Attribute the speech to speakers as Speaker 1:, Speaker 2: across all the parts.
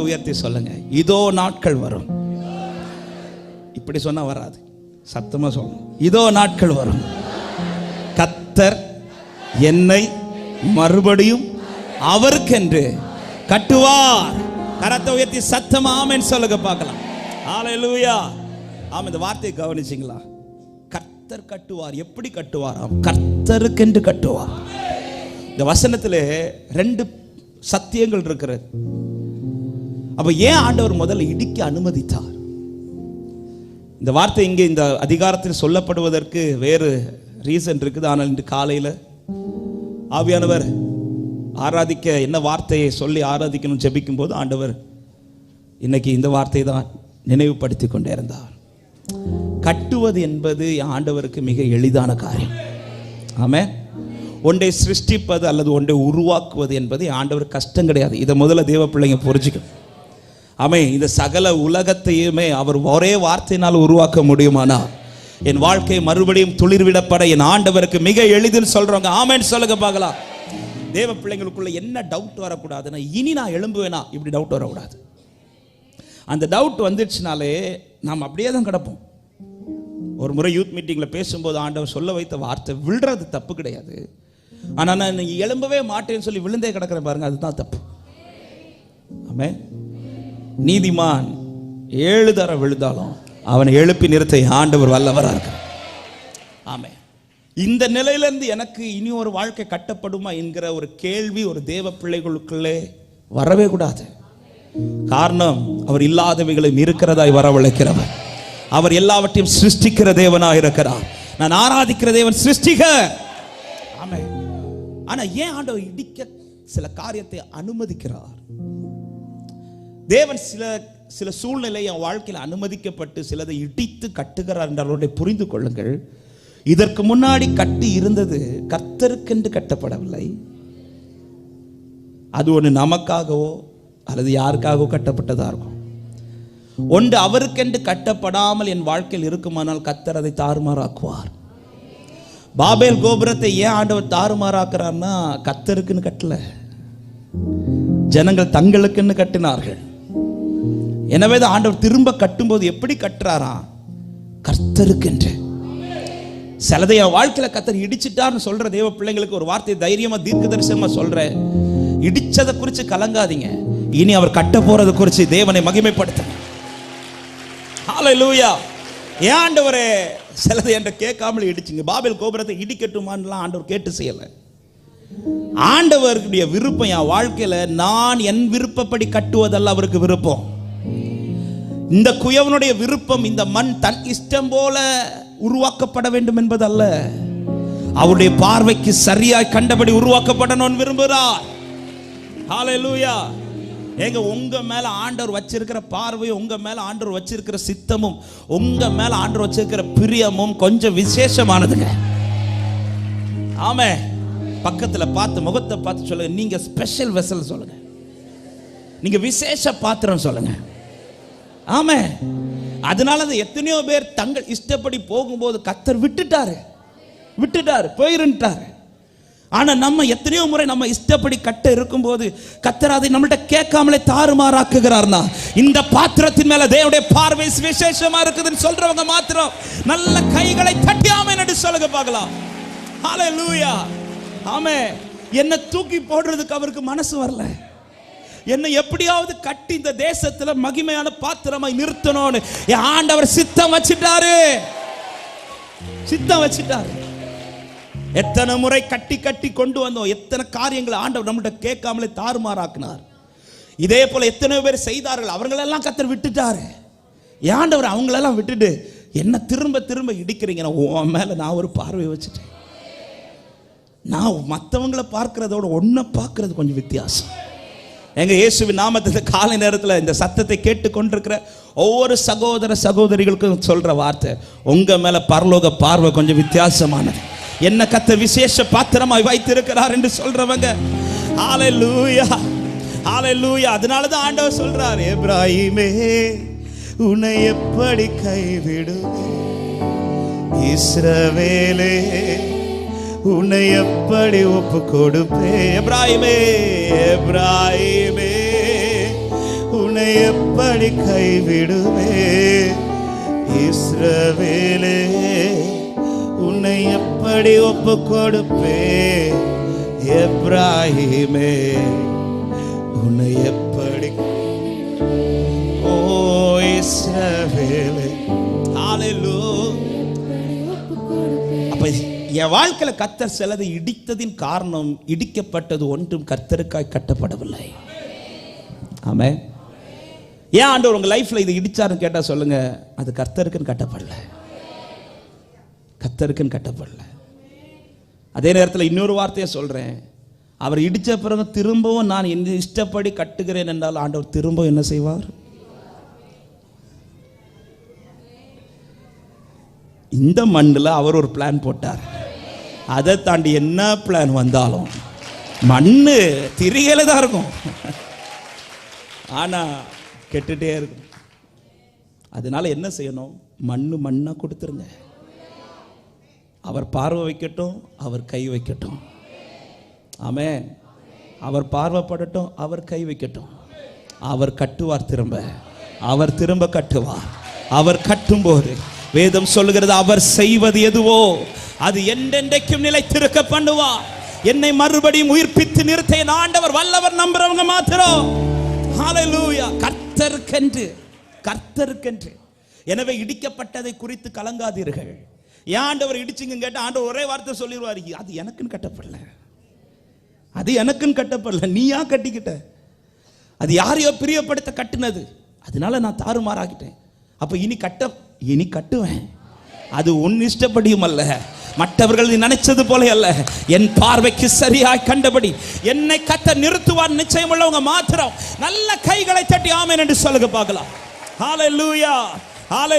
Speaker 1: உயர்த்தி சொல்லுங்க. இதோ நாட்கள் வரும். இப்படி சொன்னா வராது. சத்தமா சொல்லணும் இதோ நாட்கள் வரும். கத்தர் என்னை மறுபடியும் அவருக்கென்று கட்டுவார். கரத்தை உயர்த்தி சத்தம் ஆமென் சொல்லுங்க பார்க்கலாம். ஹalleluya ஆமாம் இந்த வார்த்தையை கவனிச்சிங்களா? கர்த்தர் கட்டுவார். எப்படி கட்டுவாராம் கர்த்தருக்கென்று கட்டுவார். இந்த வசனத்தில் ரெண்டு சத்தியங்கள் இருக்கிறது. அப்ப ஏன் ஆண்டவர் முதல்ல இடிக்க அனுமதித்தார்? இந்த வார்த்தை இங்கே இந்த அதிகாரத்தில் சொல்லப்படுவதற்கு வேறு ரீசன் இருக்குது. ஆனால் இன்று காலையில் ஆவியானவர் ஆராதிக்க என்ன வார்த்தையை சொல்லி ஆராதிக்கணும் ஜெபிக்கும் போது ஆண்டவர் இன்னைக்கு இந்த வார்த்தை தான் நினைவுபடுத்தி கொண்டே இருந்தார். கட்டுவது என்பது ஆண்டவருக்கு மிக எளிதான காரியம். ஆமே ஒன்றை சிருஷ்டிப்பது அல்லது ஒன்றை உருவாக்குவது என்பது ஆண்டவர் கஷ்டம் கிடையாது. இதை முதல்ல தேவ பிள்ளைங்க புரிஞ்சுக்கணும். அமை இந்த சகல உலகத்தையுமே அவர் ஒரே வார்த்தையினால் உருவாக்க முடியுமானா? என் வாழ்க்கை மறுபடியும் துளிர்விடப்பட என் ஆண்டவருக்கு மிக எளிதில் சொல்றவங்க ஆமேன்னு சொல்லுங்க பார்க்கலாம். தேவ பிள்ளைங்களுக்குள்ள என்ன டவுட் வரக்கூடாதுன்னா இனி நான் எழும்புவேனா? இப்படி டவுட் வரக்கூடாது. அந்த டவுட் வந்துடுச்சுனாலே நாம் அப்படியே தான் கிடப்போம். ஒரு முறை யூத் மீட்டிங்கில் பேசும்போது ஆண்டவர் சொல்ல வைத்த வார்த்தை விழுறது தப்பு கிடையாது. ஆனால் நான் எழும்பவே மாட்டேன்னு சொல்லி விழுந்தே கிடக்கிறேன் பாருங்க அதுதான் தப்பு. ஆமே நீதிமான் ஏழு தர விழுந்தாலும் அவனை எழுப்பி நிறுத்த ஆண்டவர் வல்லவராக இருக்கிறார். ஆமே இந்த நிலையிலேருந்து எனக்கு இனி ஒரு வாழ்க்கை கட்டப்படுமா என்கிற ஒரு கேள்வி ஒரு தேவ பிள்ளைகளுக்குள்ளே வரவே கூடாது. காரணம் அவர் இல்லாதவைகளும் இருக்கிறதாய் வரவழைக்கிறவர். அவர் எல்லாவற்றையும் சிருஷ்டிக்கிற தேவனாக இருக்கிறார். நான் ஆராதிக்கிற தேவன் சிருஷ்டிக. ஆமே ஆனா ஏன் ஆண்டவர் இடிக்க சில காரியத்தை அனுமதிக்கிறார்? தேவன் சில சில சூழ்நிலை என் வாழ்க்கையில் அனுமதிக்கப்பட்டு சிலதை இடித்து கட்டுகிறார் என்றவருடைய புரிந்து கொள்ளுங்கள். இதற்கு முன்னாடி கட்டி இருந்தது கர்த்தருக்கென்று கட்டப்படவில்லை. அது ஒன்று நமக்காகவோ அல்லது யாருக்காகவோ கட்டப்பட்டதாக இருக்கும். ஒன்று அவருக்கென்று கட்டப்படாமல் என் வாழ்க்கையில் இருக்குமானால் கத்தர் அதை தாறுமாறாக்குவார். பாபேல் கோபுரத்தை ஏன் ஆண்டவர் தாறுமாறாக்குறார்னா கத்தருக்குன்னு கட்டல. ஜனங்கள் தங்களுக்குன்னு கட்டினார்கள். எனவே தான் ஆண்டவர் திரும்ப கட்டும்போது எப்படி கட்டுறாரா? கர்த்தருக்கென்று. சிலதை என் வாழ்க்கையில கத்தர் இடிச்சிட்டார்னு சொல்ற தேவ பிள்ளைங்களுக்கு ஒரு வார்த்தை தைரியமா தீர்க்க தரிசனமா சொல்றேன். இடிச்சதை குறித்து கலங்காதீங்க. இனி அவர் கட்ட போறதை குறித்து தேவனை மகிமைப்படுத்துங்க. ஹalleluya ஏன் ஆண்டவரே சிலது என்ற கேட்காமல் இடிச்சிங்க. பாபேல் கோபுரத்தை இடிக்கட்டுமான்லாம் ஆண்டவர் கேட்டு செய்யலை. ஆண்டவருடைய விருப்பம் என் வாழ்க்கையில நான் என் விருப்பப்படி கட்டுவதல்ல அவருக்கு விருப்பம். இந்த குயவனுடைய விருப்பம் இந்த மண் தன் இஷ்டம் போல உருவாக்கப்பட வேண்டும் என்பதல்ல. அவருடைய பார்வைக்கு சரியாய் கண்டபடி உருவாக்கப்படணும்னு விரும்புகிறார் ஹalleluya ஏங்க உங்க மேல ஆண்டவர் வச்சிருக்கிற பார்வையும் உங்க மேல ஆண்டவர் வச்சிருக்கிற சித்தமும் உங்க மேல ஆண்டவர் வச்சிருக்கிற பிரியமும் கொஞ்சம் விசேஷமானதுங்க. ஆமே பக்கத்துல பார்த்து முகத்தை பார்த்து சொல்லுங்க. நீங்க ஸ்பெஷல் வெசல் சொல்லுங்க. நீங்க விசேஷ பாத்திரம் சொல்லுங்க. ஆமே அதனால அது எத்தனையோ பேர் தங்கள் இஷ்டப்படி போகும்போது கத்தர் விட்டுட்டாரு. விட்டுட்டாரு போயிருந்துட்டாரு. ஆனா நம்ம எத்தனையோ முறை நம்ம இஷ்டப்படி கட்ட இருக்கும்போது கத்தர் அதை நம்மள்ட்ட கேட்காமலே தாறுமாறாக்குகிறார்னா இந்த பாத்திரத்தின் மேல தேவனுடைய பார்வை விசேஷமா இருக்குதுன்னு சொல்றவங்க மாத்திரம் நல்ல கைகளை தட்டியாம என்று சொல்லுங்க பார்க்கலாம். ஹalleluya ஆமே என்ன தூக்கி போடுறதுக்கு அவருக்கு மனசு வரல. என்னை எப்படியாவது கட்டி இந்த தேசத்துல மகிமையான பாத்திரமாய் நிறுத்தணும்னு. என் ஆண்டவர் சித்தம் வச்சிட்டாரு. சித்தம் வச்சிட்டாரு. எத்தனை முறை கட்டி கட்டி கொண்டு வந்தோம். எத்தனை காரியங்களை ஆண்டவர் நம்மகிட்ட கேட்காமலே தாறுமாறாக்குனார். இதே போல எத்தனை பேர் செய்தார்கள். அவங்களெல்லாம் கத்தர் விட்டுட்டாரு. என் ஆண்டவர் அவங்களெல்லாம் விட்டுட்டு என்ன திரும்ப திரும்ப இடிக்கிறீங்க. உன் மேல நான் ஒரு பார்வை வச்சுட்டேன். நான் மற்றவங்களை பார்க்கறதோட ஒன்றை பார்க்கறது கொஞ்சம் வித்தியாசம். எங்க இயேசுவின் நாமத்தில் காலை நேரத்தில் இந்த சத்தத்தை கேட்டு கொண்டிருக்கிற ஒவ்வொரு சகோதர சகோதரிகளுக்கும் சொல்ற வார்த்தை உங்க மேல பரலோக பார்வை கொஞ்சம் வித்தியாசமானது. என்ன கத்த விசேஷ பாத்திரமாய் வைத்திருக்கிறார் என்று சொல்றவங்க ஆலை லூயா அதனால தான் ஆண்டவர் சொல்றார் எப்ராஹிமே உன்னை எப்படி கைவிடுவே இஸ்ரவேலே உன்னை எப்படி ஒப்பு கொடுப்பே எப்ராஹிமே எப்ராஹிமே உன்னை எப்படி கைவிடுவே இஸ்ரவேலே உன்னை எப்படி ஒப்பு கொடுப்பே எப்ராஹிமே உன்னை எப்படி ஓ இஸ்ரவேலே. ஹalleluya அப்போ என் வாழ்க்கையில் கத்தர் சிலது இடித்ததின் காரணம் இடிக்கப்பட்டது ஒன்றும் கர்த்தருக்காய் கட்டப்படவில்லை. ஆமே ஏன் ஆண்டவர் உங்க லைஃப்ல இது இடிச்சாருன்னு கேட்டால் சொல்லுங்க அது கர்த்தருக்குன்னு கட்டப்படல. கர்த்தருக்குன்னு கட்டப்படல. அதே நேரத்தில் இன்னொரு வார்த்தையை சொல்றேன். அவர் இடிச்ச பிறகு திரும்பவும் நான் என் இஷ்டப்படி கட்டுகிறேன் என்றால் ஆண்டவர் திரும்ப என்ன செய்வார்? இந்த மண்ணில் அவர் ஒரு பிளான் போட்டார். அதை தாண்டி என்ன பிளான் வந்தாலும் மண்ணு திரிகையில தான் இருக்கும். ஆனா கெட்டுட்டே இருக்கும். அதனால என்ன செய்யணும்? மண்ணு மண்ணா கொடுத்துருங்க. அவர் பார்வை வைக்கட்டும் அவர் கை வைக்கட்டும். ஆமே அவர் பார்வைப்படட்டும் அவர் கை வைக்கட்டும். அவர் கட்டுவார் திரும்ப. அவர் திரும்ப கட்டுவார். அவர் கட்டும்போது வேதம் சொல்லுகிறது அவர் செய்வது எதுவோ அது என்றென்றைக்கும் நிலைத்திருக்க பண்ணுவா என்னை மறுபடியும் உயிர்ப்பித்து நிறுத்த என் ஆண்டவர் வல்லவர் நம்புறவங்க மாத்திரம். ஹalleluya கர்த்தருக்கென்று கர்த்தருக்கென்று. எனவே இடிக்கப்பட்டதை குறித்து கலங்காதீர்கள். ஏன் ஆண்டவர் இடிச்சிங்க கேட்ட ஆண்டவர் ஒரே வார்த்தை சொல்லிடுவார் அது எனக்குன்னு கட்டப்படல. அது எனக்குன்னு கட்டப்படல. நீயா கட்டிக்கிட்ட? அது யாரையோ பிரியப்படுத்த கட்டினது. அதனால நான் தாறுமாறாகிட்டேன் அப்போ இனி கட்ட இனி கட்டுவேன். அது உன் இஷ்டப்படியும் அல்ல. மற்றவர்கள் நீ நினைச்சது போல அல்ல. என் பார்வைக்கு சரியாய் கண்டபடி என்னை கத்த நிறுத்துவார் நிச்சயம் உள்ளவங்க மாத்திரம். நல்ல கைகளை தட்டி ஆமேன் என்று சொல்லுங்க பார்க்கலாம். ஹalleluya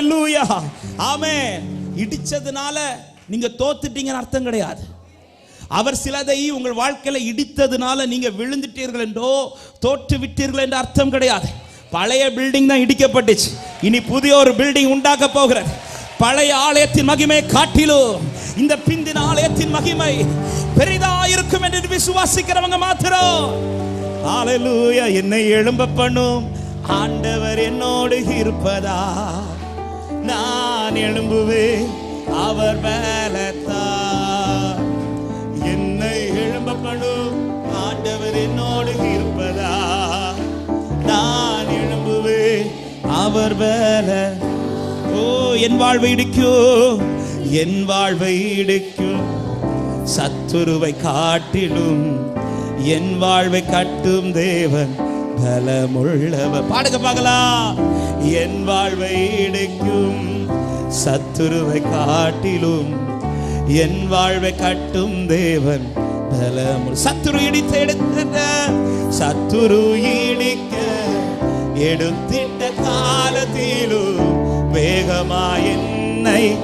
Speaker 1: லூயா ஆமென். இடிச்சதுனால நீங்க தோத்துட்டீங்கன்னு அர்த்தம் கிடையாது. அவர் சிலதை உங்கள் வாழ்க்கையில இடித்ததுனால நீங்க விழுந்துட்டீர்கள் என்றோ தோற்று விட்டீர்கள் என்ற அர்த்தம் கிடையாது. பழைய பில்டிங் தான் இடிக்கப்பட்டுச்சு. இனி புதிய ஒரு பில்டிங் உண்டாக்க போகிறது. பழைய ஆலயத்தின் மகிமை காட்டிலும் இந்த பிந்தின ஆலயத்தின் மகிமை பெரிதா இருக்கும் என்று விசுவாசிக்கிறவங்க மாத்திரம். ஆலலூயா என்னை எழும்ப பண்ணும். ஆண்டவர் என்னோடு இருப்பதா? நான் எழும்புவேன். அவர் பலத்தா என்னை எழும்ப பண்ணும். ஆண்டவர் என்னோடு இருப்பதா? நான் எழும்புவேன். அவர் வேலை ஓ என் வாழ்வை இடிக்கும். என் வாழ்வை இடிக்கும் சத்துருவை காட்டிலும் என் வாழ்வை கட்டும் தேவன் பலமுள்ளவர். பாடுங்க பார்க்கலாம். என் வாழ்வை இடிக்கும் சத்துருவை காட்டிலும் என் வாழ்வை கட்டும் தேவன் பலமுள். சத்துரு இடித்து எடுத்த சத்துரு இடிக்க எடுத்திட்ட காலத்திலும் வேகமா என்னை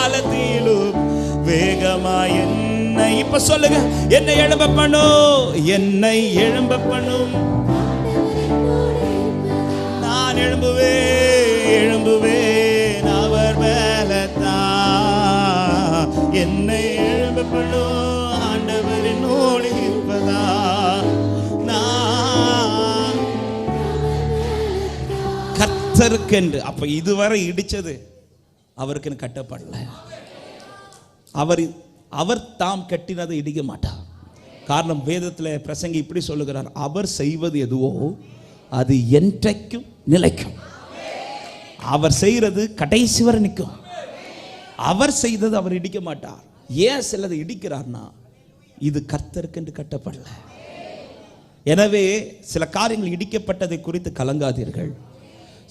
Speaker 1: காலத்திலும் வேகமா என்னை இப்ப சொல்லுங்க. என்னை எழும்ப பண்ணும். என்னை எழும்ப பண்ணும். நான் எழும்புவே எழும்புவேன். அவர் மேலத்தான். என்னை எழும்ப பண்ணும். ஆண்டவர் என்னோடு இருப்பதா? நான் கர்த்தருக்கென்று. அப்ப இதுவரை இடிச்சது. அவருக்குன்னு கட்டப்படல. அவர் அவர் தாம் கட்டினதை இடிக்க மாட்டார். காரணம் வேதத்தில் பிரசங்கி இப்படி சொல்லுகிறார் அவர் செய்வது எதுவோ அது என்றைக்கும் நிலைக்கும். அவர் செய்கிறது கடைசி வரை நிற்கும். அவர் செய்தது அவர் இடிக்க மாட்டார். ஏன் சிலதை இடிக்கிறார்னா இது கர்த்தருக்கென்று கட்டப்படல. எனவே சில காரியங்கள் இடிக்கப்பட்டதை குறித்து கலங்காதீர்கள்.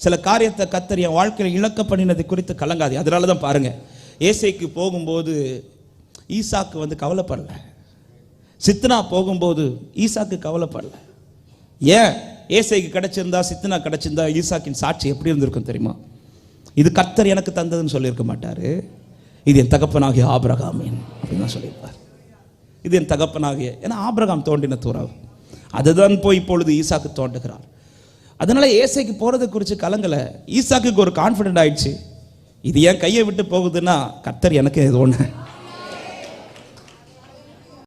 Speaker 1: சில காரியத்தை கத்தர் என் வாழ்க்கையில் இழக்க பண்ணினது குறித்து கலங்காது. அதனால தான் பாருங்க ஏசைக்கு போகும்போது ஈசாக்கு வந்து கவலைப்படல. சித்னா போகும்போது ஈசாக்கு கவலைப்படல. ஏன்? ஏசைக்கு கிடைச்சிருந்தா சித்னா கிடைச்சிருந்தா ஈசாக்கின் சாட்சி எப்படி இருந்திருக்கும் தெரியுமா? இது கர்த்தர் எனக்கு தந்ததுன்னு சொல்லியிருக்க மாட்டார். இது என் தகப்பனாகிய ஆபிரகாமின் அப்படின்னு தான் சொல்லியிருப்பார். இது என் தகப்பனாகிய ஏன்னா ஆபிரகாம் தோண்டின துறவு அதுதான் போய் இப்பொழுது ஈசாக்கு தோண்டுகிறார் அதனால ஏசைக்கு போறதை குறித்து கலங்கலை. ஈசாக்குக்கு ஒரு கான்ஃபிடென்ட் ஆயிடுச்சு. இது ஏன் கையை விட்டு போகுதுன்னா கர்த்தர் எனக்கு இது ஒன்று